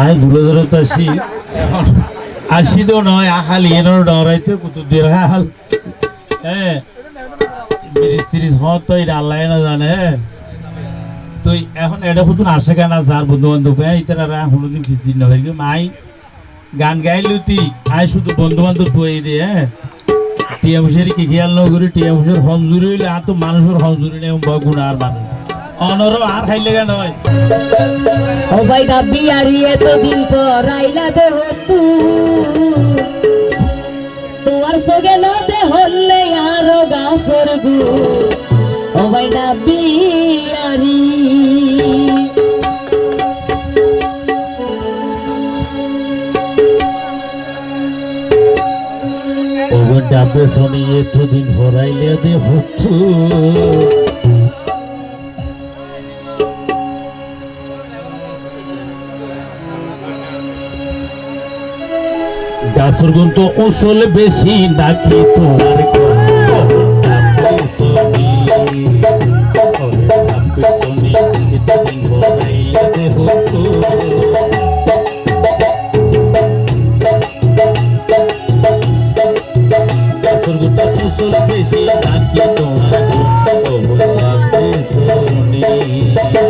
আয় দূরে দূরে তো আসি। এখন আসি তো নয় আহাল এনোর ডরাইতে কুতুবদের হাল। হ্যাঁ ব্রিজ সিরিজ হত তো এটা আল্লাহ না জানে। তুই এখন এটা হুতুন আসে কেন স্যার বন্ধু বান্ধব হ্যাঁ ইতারা হুনুদিন কিস দিন না ভাই মাই গান গাইলুতি আয় শুধু বন্ধু বান্ধব তুই দিয়ে হ্যাঁ টিয়া মুশের কি খেয়াল ন করি টিয়া মুশের হমজুরি হইলে আর তো মানুষের হমজুরি নেই গুণ আর মানুষ। অনর আর খাইলে কেন হয়? ও ভাই গাবি আরি এতদিন পর আইলা দেহ তু। তোমার সগে না দে হলে আরও গাছর গু ও ভাই গাবি আরি ডাবে শনি এতদিন হরাইলে দে হচ্ছু গাছর গুণ তো ওসল বেশি নাকি তোমার গন্ধ? ডাবে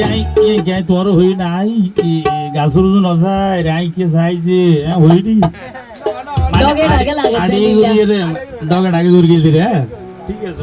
গাই তোর হই নাই গাছর নজায় রাই কে চাইছে হইনি ডগে ডাগে লাগে আড়ি তেলিয়া। গুড়িয়ে রে ডগে ডাগে গুড়ি গেছি রে ঠিক আছে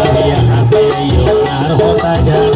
हसैयो नार होता जा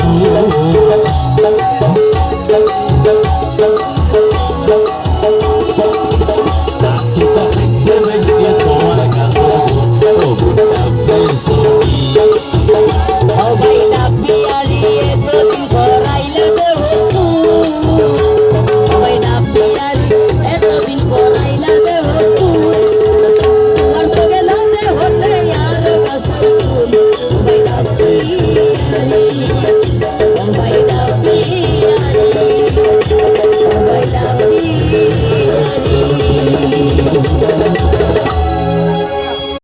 Why not me?